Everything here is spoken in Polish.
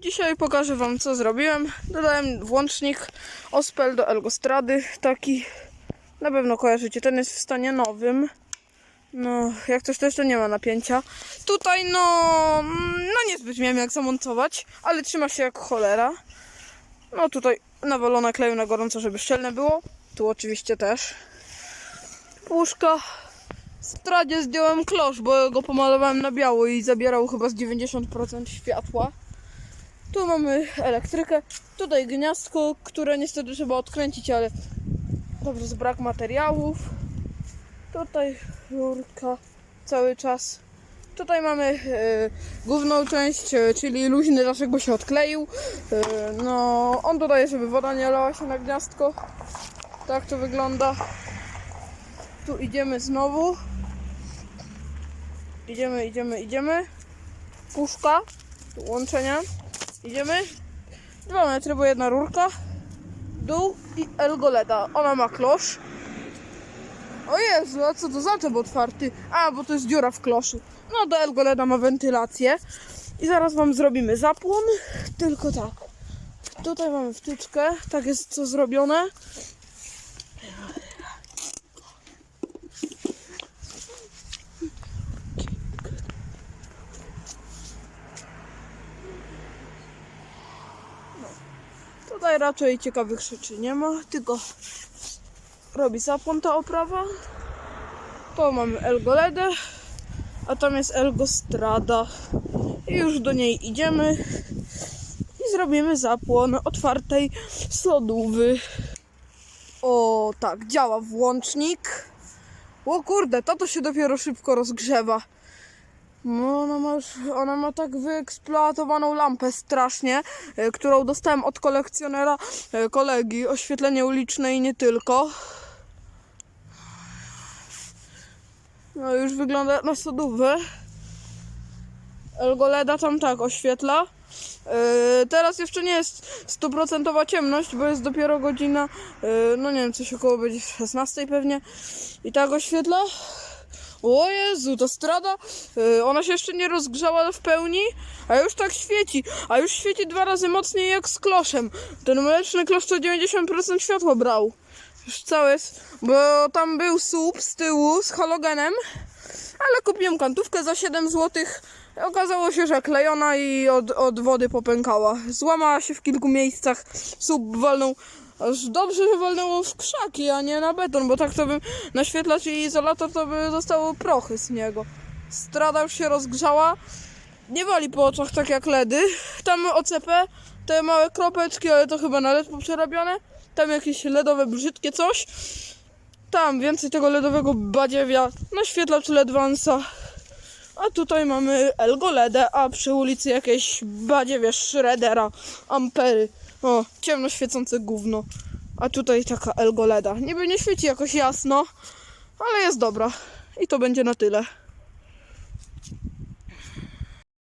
Dzisiaj pokażę Wam co zrobiłem. Dodałem włącznik Ospel do Elgostrady, taki na pewno kojarzycie, ten jest w stanie nowym. No, jak coś to jeszcze nie ma napięcia. Tutaj no, mm, no niezbyt miałem jak zamontować, ale trzyma się jak cholera. No tutaj nawalone kleju na gorąco, żeby szczelne było. Tu oczywiście też. Puszka. Stradzie zdjąłem klosz, bo go pomalowałem na biało i zabierał chyba z 90% światła. Tu mamy elektrykę. Tutaj gniazdko, które niestety trzeba odkręcić, ale dobrze z brak materiałów. Tutaj rurka cały czas. Tutaj mamy e, główną część, e, czyli luźny daszek, bo się odkleił. E, no, on dodaje, żeby woda nie lała się na gniazdko. Tak to wygląda. Tu idziemy znowu. Idziemy, idziemy, idziemy. Puszka. Tu łączenia. Idziemy. Dwa metry, bo jedna rurka. Dół i Elgoleda. Ona ma klosz. O Jezu, a co to za teb otwarty? A, bo to jest dziura w kloszu. No, do Elgoleda ma wentylację. I zaraz wam zrobimy zapłon. Tylko tak. Tutaj mamy wtyczkę. Tak jest co zrobione. Tutaj raczej ciekawych rzeczy nie ma, tylko robi zapłon ta oprawa. To mamy Elgoledę, a tam jest Elgostrada. I już do niej idziemy i zrobimy zapłon otwartej lodówy. O tak, działa włącznik. O kurde, to to się dopiero szybko rozgrzewa. No, ona ma, ona ma tak wyeksploatowaną lampę strasznie, e, którą dostałem od kolekcjonera e, kolegi. Oświetlenie uliczne i nie tylko. No już wygląda na sodówę. Elgoleda tam tak oświetla. E, teraz jeszcze nie jest stuprocentowa ciemność, bo jest dopiero godzina, e, no nie wiem, coś około będzie 16 pewnie. I tak oświetla. O Jezu, ta strada, y, ona się jeszcze nie rozgrzała w pełni, a już tak świeci. A już świeci dwa razy mocniej jak z kloszem. Ten mleczny klosz to 90% światła brał. Już cały jest, bo tam był słup z tyłu z halogenem, ale kupiłem kantówkę za 7 zł. Okazało się, że klejona i od, od wody popękała. Złamała się w kilku miejscach, słup walnął Aż dobrze, że walnęło w krzaki, a nie na beton, bo tak to bym naświetlacz i izolator to by zostały prochy z niego. Strada już się rozgrzała. Nie wali po oczach tak jak ledy. Tam OCP, te małe kropeczki, ale to chyba na LED poprzerabiane. Tam jakieś ledowe brzydkie coś. Tam więcej tego ledowego badziewia. Naświetlacz LED Vansa. A tutaj mamy Elgo LEDę, a przy ulicy jakieś badziewie Shreddera, ampery. O, ciemno świecące gówno. A tutaj taka Elgoleda. Niby nie świeci jakoś jasno, ale jest dobra. I to będzie na tyle.